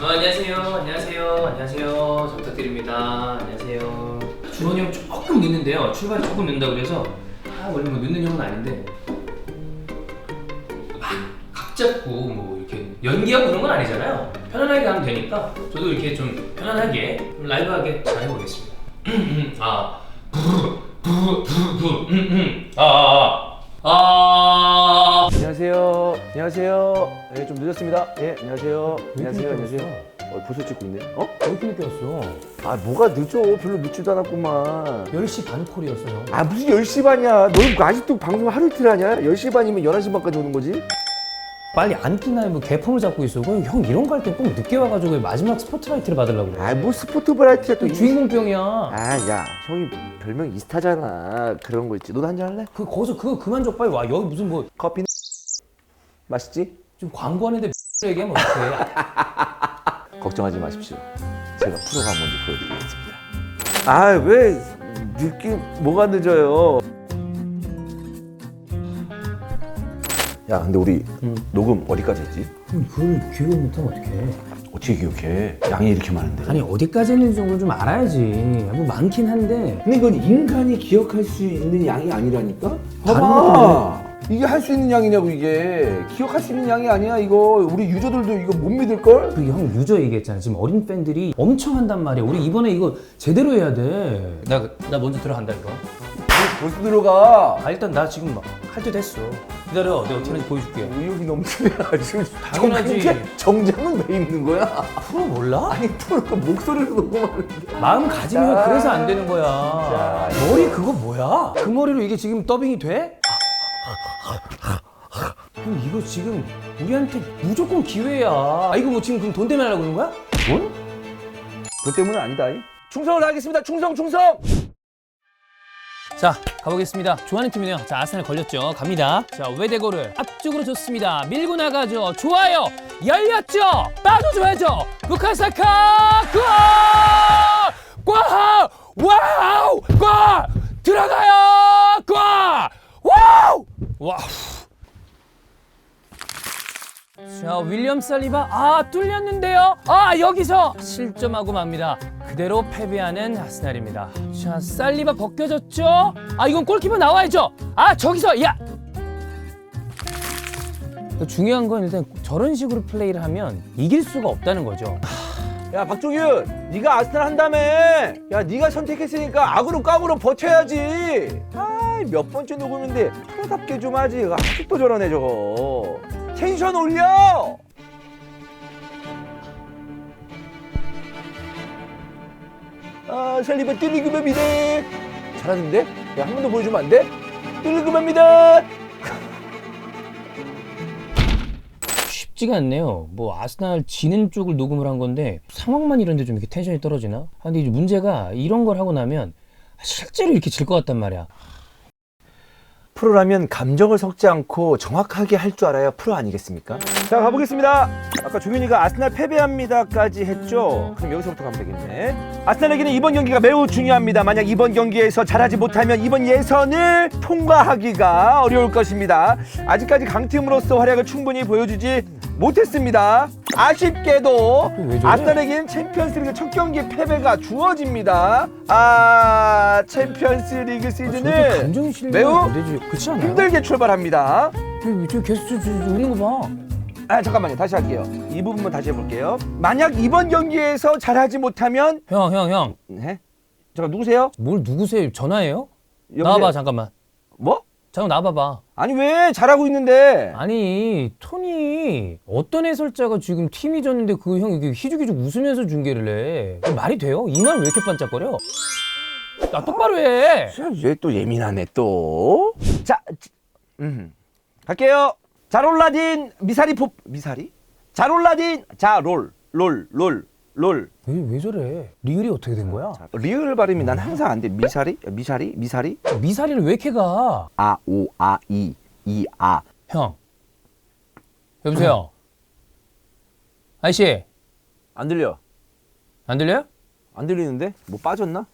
어, 안녕하세요. 안녕하세요. 안녕하세요. 잘 부탁드립니다. 안녕하세요. 주원이 형 조금 늦는데요. 출발이 조금 늦는다 그래서 아 원래 뭐 늦는 형은 아닌데 막각 잡고 뭐 이렇게 연기하고 그런 건 아니잖아요. 편안하게 하면 되니까 저도 이렇게 좀 편안하게 좀 라이브하게 잘 해보겠습니다. 아, 아아아 아. 안녕하세요. 예, 좀 늦었습니다. 예, 안녕하세요. 안녕하세요. 안녕하세요. 어, 벌써 찍고 있네. 어? 왜 이렇게 늦게 왔어? 아, 뭐가 늦어? 별로 늦지도 않았구만. 10시 반 콜이었어요. 아, 무슨 10시 반이야. 너 아직도 방송 하루 이틀 하냐? 10시 반이면 11시 반까지 오는 거지? 빨리 앉기나 뭐 개폼을 잡고 있어. 그럼 형 이런 거할때꼭 늦게 와가지고 왜 마지막 스포트라이트를 받으려고 그래. 아, 뭐 스포트 브라이트야 또. 이- 주인공병이야. 아, 야. 형이 별명 이스타잖아. 그런 거 있지. 너도 한잔 할래? 그 거기서 그거 그만 줘 빨리 와. 여기 무슨 뭐 커피는? 맛있지? 지금 광고하는데 얘기하면 어떡해. 걱정하지 마십시오. 제가 프로가 뭔지 보여드리겠습니다. 아, 왜 늦게 뭐가 늦어요? 야, 근데 우리 응. 녹음 어디까지 했지? 형 그걸 기억 못하면 어떡해. 어떻게 기억해? 양이 이렇게 많은데. 아니 어디까지 했는지 정도 좀 알아야지. 뭐 많긴 한데. 근데 이건 인간이 기억할 수 있는 양이 아니라니까? 다른 봐봐. 이게 할 수 있는 양이냐고 이게 기억할 수 있는 양이 아니야 이거 우리 유저들도 이거 못 믿을 걸? 그 형 유저 얘기했잖아. 지금 어린 팬들이 엄청 한단 말이야. 우리 이번에 이거 제대로 해야 돼. 나, 나 먼저 들어간다 이거. 벌써 들어가. 아 일단 나 지금 막 할 때 됐어. 기다려. 내가 어떻게 하는지 보여줄게. 의욕이 넘치네 아주. 당연하지. 정장- 정장은 왜 입는 거야? 프로 몰라? 아니 프로가 목소리를 녹음하는 게. 마음가짐이 자, 그래서 안 되는 거야. 자, 머리 그거 뭐야? 그 머리로 이게 지금 더빙이 돼? 형 이거 지금 우리한테 무조건 기회야. 아 이거 뭐 지금 그럼 돈 때문에 하려고 그러는 거야? 돈? 돈 때문은 아니다. 이. 충성을 하겠습니다. 충성 충성. 자 가보겠습니다. 좋아하는 팀이네요. 자 아스날 걸렸죠. 갑니다. 자 외대고를 앞쪽으로 좋습니다. 밀고 나가죠. 좋아요. 열렸죠. 빠져줘야죠. 부카사카 골! 과! 와우! 골! 들어가요! 골! 와우! 와우! 자 윌리엄 살리바 아 뚫렸는데요 아 여기서 실점하고 맙니다 그대로 패배하는 아스날입니다 자 살리바 벗겨졌죠 아 이건 골키퍼 나와야죠 아 저기서 야 중요한 건 일단 저런 식으로 플레이를 하면 이길 수가 없다는 거죠 야 박종윤, 네가 아스날 한다며. 야 네가 선택했으니까 악으로 깡으로 버텨야지. 아몇 번째 녹음인데 프로답게 좀 하지. 아직도 저러네 저거. 텐션 올려. 아 살리바 뜰리그맵이다. 잘하는데? 야 한 번 더 보여주면 안 돼? 뜰리그맵입니다. 쉽지가 않네요 뭐 아스날 지는 쪽을 녹음을 한 건데 상황만 이런데 좀 이렇게 텐션이 떨어지나 아, 근데 이제 문제가 이런 걸 하고 나면 실제로 이렇게 질 것 같단 말이야 프로라면 감정을 섞지 않고 정확하게 할 줄 알아야 프로 아니겠습니까? 자 가보겠습니다. 아까 종윤이가 아스날 패배합니다까지 했죠. 그럼 여기서부터 가면 되겠네. 아스날에게는 이번 경기가 매우 중요합니다. 만약 이번 경기에서 잘하지 못하면 이번 예선을 통과하기가 어려울 것입니다. 아직까지 강팀으로서 활약을 충분히 보여주지 못했습니다. 아쉽게도? 아스날에게는 챔피언스리그 첫 경기 패배가 주어집니다. 아 챔피언스리그 시즌을 실력 매우? 힘들게 출발합니다. 저, 저 계속 웃는 거 봐. 아 잠깐만요. 다시 할게요. 이 부분만 다시 해볼게요. 만약 이번 경기에서 잘하지 못하면 형, 형, 형. 네? 잠깐 누구세요? 뭘 누구세요? 전화해요? 여보세요? 나와봐 잠깐만. 뭐? 잠깐 나와봐봐. 아니 왜 잘하고 있는데? 아니 토니 어떤 해설자가 지금 팀이 졌는데 그 형 이게 희죽희죽 웃으면서 중계를 해? 말이 돼요? 이만 왜 이렇게 반짝거려? 나 똑바로 해. 얘 또 예민하네 또. 자, 지- 음 갈게요. 자롤라딘 미사리 포 미사리? 자롤라딘 자롤 롤 롤 롤. 왜, 왜 저래? 리을이 어떻게 된 거야? 자, 리을 발음이 난 항상 안 돼. 미사리? 미사리? 미사리? 미사리를 왜 이렇게 가? 아, 오, 아, 이, 이, 아. 형. 여보세요. 아이씨 안 들려. 안 들려요? 안 들리는데? 뭐 빠졌나?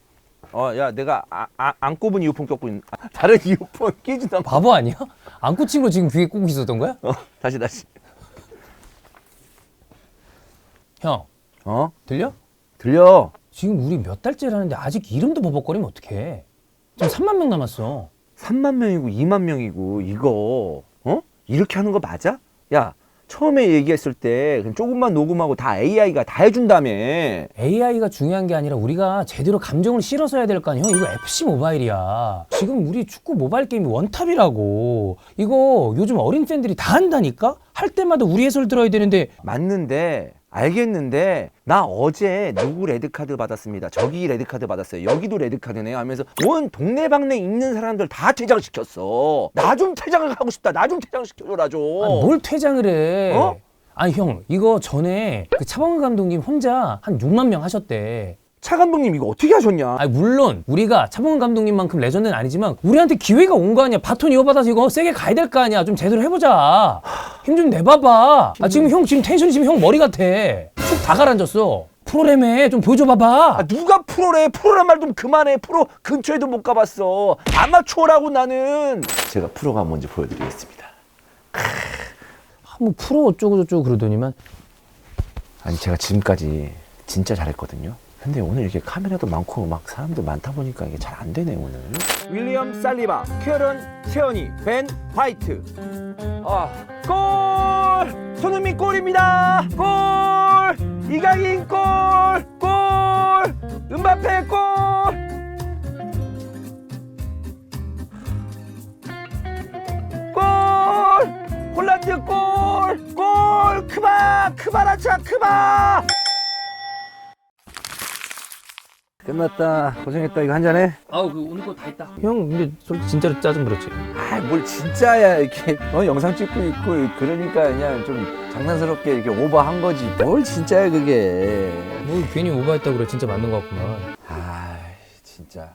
어, 야, 내가 아, 아, 안 꼽은 이어폰 꼈고 있는. 아, 다른 이어폰 끼지도 않고. 바보 아니야? 안 꽂힌 거 지금 귀에 꽂고 있었던 거야? 어, 다시 다시. 형 어? 들려? 들려. 지금 우리 몇 달째라는데 아직 이름도 버벅거리면 어떡해. 지금 3만 명 남았어. 3만 명이고 2만 명이고 이거 어? 이렇게 하는 거 맞아? 야 처음에 얘기했을 때 그냥 조금만 녹음하고 다 AI가 다 해준다며 AI가 중요한 게 아니라 우리가 제대로 감정을 실어서 해야 될 거 아니야. 형, 이거 FC 모바일이야. 지금 우리 축구 모바일 게임이 원탑이라고. 이거 요즘 어린 팬들이 다 한다니까? 할 때마다 우리 해설 들어야 되는데 맞는데 알겠는데 나 어제 누구 레드카드 받았습니다 저기 레드카드 받았어요 여기도 레드카드네요 하면서 온 동네방네 있는 사람들 다 퇴장시켰어 나 좀 퇴장을 하고 싶다 나 좀 퇴장시켜줘라 좀 아니, 뭘 퇴장을 해? 어? 아니 형 이거 전에 그 차범근 감독님 혼자 한 6만 명 하셨대. 차 감독님 이거 어떻게 하셨냐 아니 물론 우리가 차범근 감독님만큼 레전드는 아니지만 우리한테 기회가 온 거 아니야. 바톤 이어받아서 이거 세게 가야 될 거 아니야. 좀 제대로 해보자. 힘 좀 내봐봐. 아 지금 형 지금 텐션이 지금 형 머리 같아. 축다 가라앉았어. 프로그램에 좀 보여줘봐봐. 아, 누가 프로래 프로란 말 좀 그만해 프로 근처에도 못 가봤어 아마추어라고 나는 제가 프로가 뭔지 보여드리겠습니다 아, 뭐 프로 어쩌고 저쩌고 그러더니만 아니 제가 지금까지 진짜 잘했거든요. 근데 오늘 이렇게 카메라도 많고 막 사람도 많다 보니까 이게 잘 안 되네 오늘. 윌리엄 살리바, 캐런 세연이, 벤 화이트. 아, 골! 손흥민 골입니다. 골! 이강인 골! 골! 끝났다. 고생했다. 이거 한 잔해. 아우 그 오늘 거 다 했다. 형 근데 솔직히 진짜로 짜증 부렸지. 아, 뭘 진짜야. 이렇게 어, 영상 찍고 있고 그러니까 그냥 좀 장난스럽게 이렇게 오버한 거지. 뭘 진짜야 그게. 뭐 괜히 오버했다 그래 진짜 맞는 거 같구만. 아, 진짜.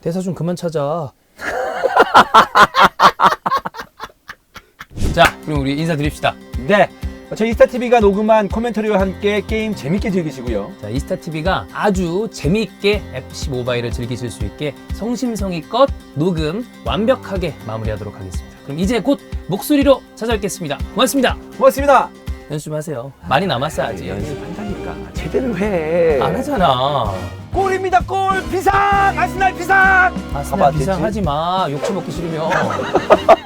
대사 좀 그만 찾아. 자, 그럼 우리 인사드립시다. 네. 저희 이스타TV가 녹음한 코멘터리와 함께 게임 재밌게 즐기시고요. 자, 이스타TV가 아주 재미있게 FC 모바일을 즐기실 수 있게 성심성의껏 녹음 완벽하게 마무리하도록 하겠습니다. 그럼 이제 곧 목소리로 찾아뵙겠습니다. 고맙습니다. 고맙습니다. 연습 좀 하세요. 많이 남았어요, 아직. 연습한다니까. 제대로 해. 안 하잖아. 골입니다, 골! 비상! 아스날 비상! 아스날 봐봐, 비상 됐지? 하지 마. 욕처 먹기 싫으면.